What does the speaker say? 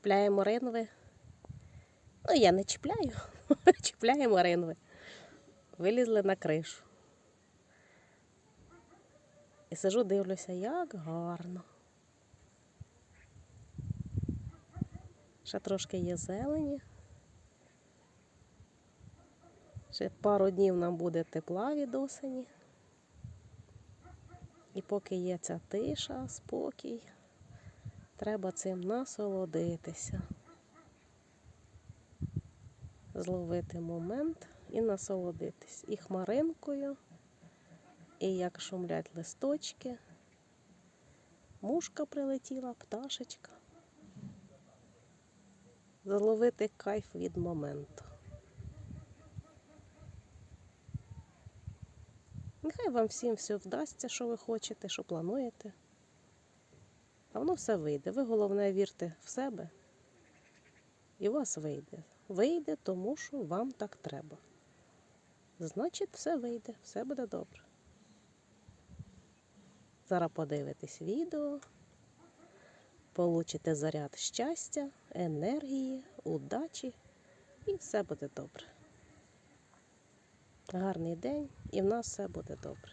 Чіпляємо ринви. Ну, я не чіпляю, чіпляємо ринви. Вилізли на кришу. І сижу, дивлюся, як гарно. Ще трошки є зелені. Ще пару днів нам буде тепла від осені. І поки є ця тиша, спокій, треба цим насолодитися. Зловити момент і насолодитись. І хмаринкою, і як шумлять листочки. Мушка прилетіла, пташечка. Зловити кайф від моменту. Нехай вам всім все вдасться, що ви хочете, що плануєте. А воно все вийде. Ви головне вірте в себе. І у вас вийде. Вийде, тому що вам так треба. Значить, все вийде, все буде добре. Зараз подивитесь відео, получите заряд щастя, енергії, удачі і все буде добре. Гарний день і в нас все буде добре.